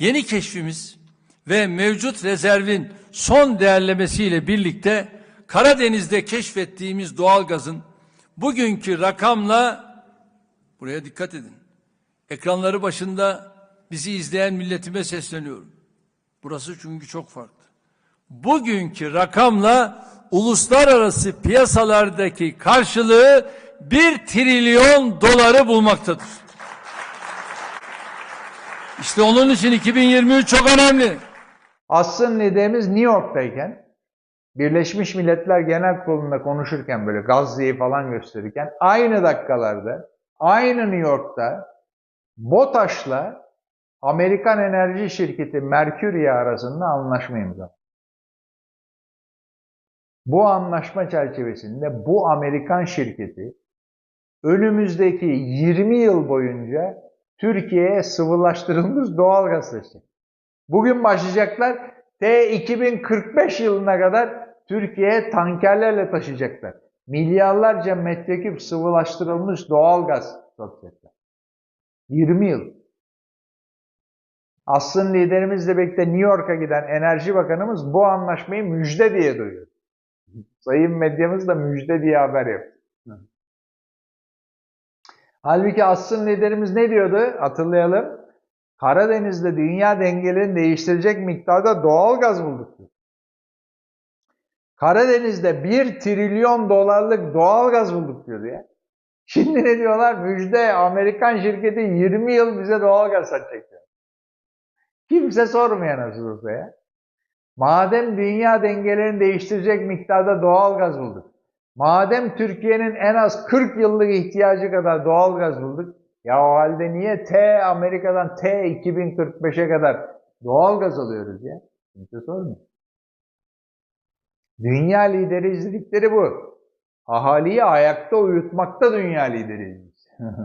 Yeni keşfimiz ve mevcut rezervin son değerlemesiyle birlikte Karadeniz'de keşfettiğimiz doğalgazın bugünkü rakamla buraya dikkat edin. Ekranları başında bizi izleyen milletime sesleniyorum. Burası çünkü çok farklı. Bugünkü rakamla uluslararası piyasalardaki karşılığı 1 trilyon doları bulmaktadır. İşte onun için 2023 çok önemli. Asrın liderimiz New York'tayken Birleşmiş Milletler Genel Kurulu'nda konuşurken böyle Gazze'yi falan gösterirken aynı dakikalarda aynı New York'ta BOTAŞ'la Amerikan enerji şirketi Mercury arasında anlaşma imzaladı. Bu anlaşma çerçevesinde bu Amerikan şirketi önümüzdeki 20 yıl boyunca Türkiye'ye sıvılaştırılmış doğal gaz taşıyacak. Bugün başlayacaklar T 2045 yılına kadar Türkiye'ye tankerlerle taşıyacaklar. Milyarlarca metreküp sıvılaştırılmış doğal gaz satacaklar. 20 yıl. Asrın liderimizle birlikte New York'a giden Enerji Bakanımız bu anlaşmayı müjde diye duyuyor. Sayın medyamız da müjde diye haber yaptı. Halbuki asrın liderimiz ne diyordu? Hatırlayalım. Karadeniz'de dünya dengelerini değiştirecek miktarda doğal gaz bulduk. Karadeniz'de 1 trilyon dolarlık doğal gaz bulduk diyor ya. Şimdi ne diyorlar? Müjde Amerikan şirketi 20 yıl bize doğal gaz satacak diyor. Kimse sormuyor nasıl ya. Madem dünya dengelerini değiştirecek miktarda doğal gaz bulduk. Madem Türkiye'nin en az 40 yıllık ihtiyacı kadar doğal gaz bulduk. Ya o halde niye T Amerika'dan T 2045'e kadar doğal gaz alıyoruz ya? Kimse sormuyor. Dünya lideri izledikleri bu. Ahaliyi ayakta uyutmakta dünya lideriyiz.